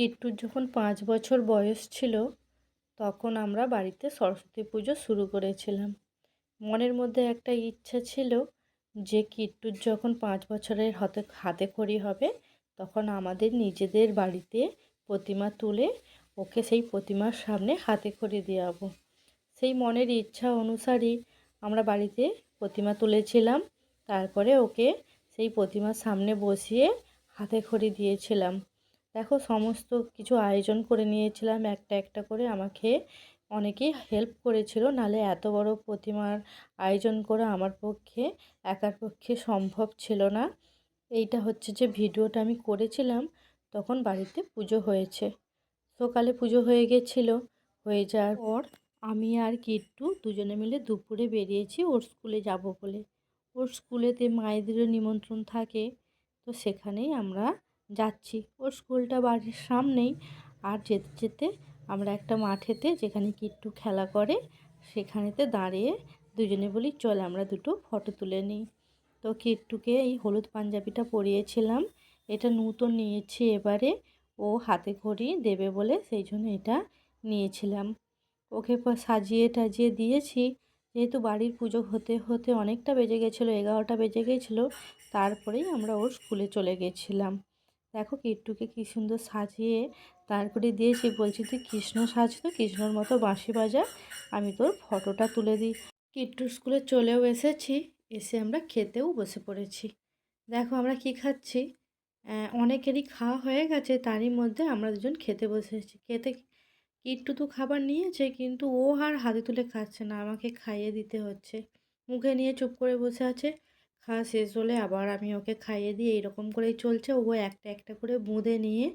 কিট্টুর যখন পাঁচ বছর বয়স ছিল, তখন আমরা বাড়িতে সরস্বতী পুজো শুরু করেছিলাম। মনের মধ্যে একটা ইচ্ছা ছিল যে কিট্টুর যখন পাঁচ বছরের হতে, হাতে খড়ি হবে, তখন আমাদের নিজেদের বাড়িতে প্রতিমা তুলে ওকে সেই প্রতিমার সামনে হাতে খড়ি দেওয়াবো সেই মনের ইচ্ছা অনুসারী আমরা বাড়িতে প্রতিমা তুলেছিলাম, তারপরে ওকে সেই প্রতিমার সামনে বসিয়ে হাতে খড়ি দিয়েছিলাম। দেখো, সমস্ত কিছু আয়োজন করে নিয়েছিলাম, একটা একটা করে আমাকে অনেকেই হেল্প করেছিল। নালে এত বড় প্রতিমার আয়োজন করা আমার পক্ষে, একার পক্ষে সম্ভব ছিল না। এইটা হচ্ছে যে ভিডিওটা আমি করেছিলাম, তখন বাড়িতে পুজো হয়েছে। সকালে পুজো হয়ে গেছিল। হয়ে যাওয়ার পর আমি আর কিট্টু দুজনে মিলে দুপুরে বেরিয়েছি ওর স্কুলে যাব বলে। ওর স্কুলেতে মায়েদেরও নিমন্ত্রণ থাকে, তো সেখানেই আমরা যাচ্ছি। ওর স্কুলটা বাড়ির সামনেই। আর যেতে যেতে আমরা একটা মাঠেতে যেখানে কিট্টু খেলা করে, সেখানেতে দাঁড়িয়ে দুজনে বলি, চল আমরা দুটো ফটো তুলে নিই। তো কিট্টুকে এই হলুদ পাঞ্জাবিটা পরিয়েছিলাম। এটা নূতন নিয়েছি এবারে। ও হাতে খড়ি দেবে বলে সেই জন্য এটা নিয়েছিলাম। ওকে সাজিয়ে টাজিয়ে দিয়েছি। যেহেতু বাড়ির পুজো হতে হতে অনেকটা বেজে গেছিল, এগারোটা বেজে গেছিল, তারপরেই আমরা ওর স্কুলে চলে গেছিলাম। দেখো কিট্টুকে কী সুন্দর সাজিয়ে তারপরে দিয়েছি। বলছি, তুই কৃষ্ণ সাজতো কৃষ্ণর মতো বাঁশি বাজা। আমি তোর ফটোটা তুলে দিই। কিট্টুর স্কুলে চলেও এসেছি, এসে আমরা খেতেও বসে পড়েছি। দেখো আমরা কি খাচ্ছি? অনেকেরই খাওয়া হয়ে গেছে, তারই মধ্যে আমরা দুজন খেতে বসেছি। খেতে কিট্টু তো খাবার নিয়েছে, কিন্তু ও আর হাতে তুলে খাচ্ছে না, আমাকে খাইয়ে দিতে হচ্ছে। মুখে নিয়ে চুপ করে বসে আছে। খাওয়া শেষ হলে আবার আমি ওকে খাইয়ে দিয়ে এরকম করেই চলছে। ও একটা একটা করে বুঁদে নিয়ে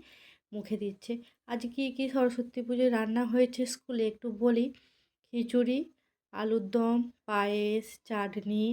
মুখে দিচ্ছে। আজ কি কি সরস্বতী পুজোয় রান্না হয়েছে স্কুলে একটু বলি? খিচুড়ি, আলুর দম, পায়েস, চাটনি